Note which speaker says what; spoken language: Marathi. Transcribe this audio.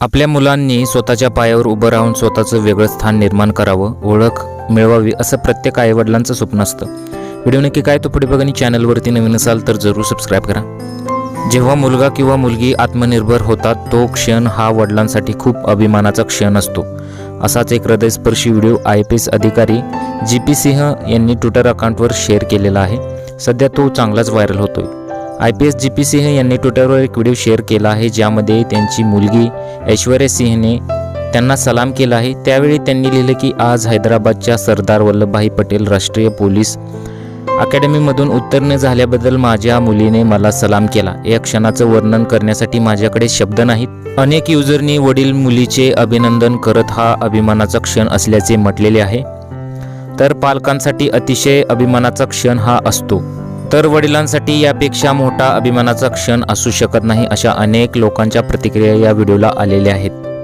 Speaker 1: आपल्या मुलांनी स्वतःच्या पायावर उभं राहून स्वतःचं वेगळं स्थान निर्माण करावं ओळख मिळवावी असं प्रत्येक आईवडिलांचं स्वप्न असतं. व्हिडिओ नक्की काय तो पुढे बघा आणि चॅनलवरती नवीन असाल तर जरूर सबस्क्राईब करा. जेव्हा मुलगा किंवा मुलगी आत्मनिर्भर होतात तो क्षण हा वडिलांसाठी खूप अभिमानाचा क्षण असतो. असाच एक हृदयस्पर्शी व्हिडिओ आय पी एस अधिकारी जी पी सिंह यांनी ट्विटर अकाउंटवर शेअर केलेला आहे. सध्या तो चांगलाच व्हायरल होतोय. I P S G P Singh यांनी ट्विटरवर एक व्हिडिओ शेअर केला आहे ज्यामध्ये त्यांची मुलगी ऐश्वर्या सिंहने त्यांना सलाम केला आहे. त्यावेळी त्यांनी लिहिलं की आज हैदराबादच्या सरदार वल्लभभाई पटेल राष्ट्रीय पोलीस अकॅडमीमधून उत्तीर्ण झाल्याबद्दल माझ्या मुलीने मला सलाम केला. या क्षणाचं वर्णन करण्यासाठी माझ्याकडे शब्द नाहीत. अनेक युजरनी वडील मुलीचे अभिनंदन करत हा अभिमानाचा क्षण असल्याचे म्हटलेले आहे. तर पालकांसाठी अतिशय अभिमानाचा क्षण हा असतो. तर वडिलांसाठी यापेक्षा मोठा अभिमानाचा क्षण असू शकत नाही अशा अनेक लोकांच्या प्रतिक्रिया या व्हिडिओला आलेल्या आहेत.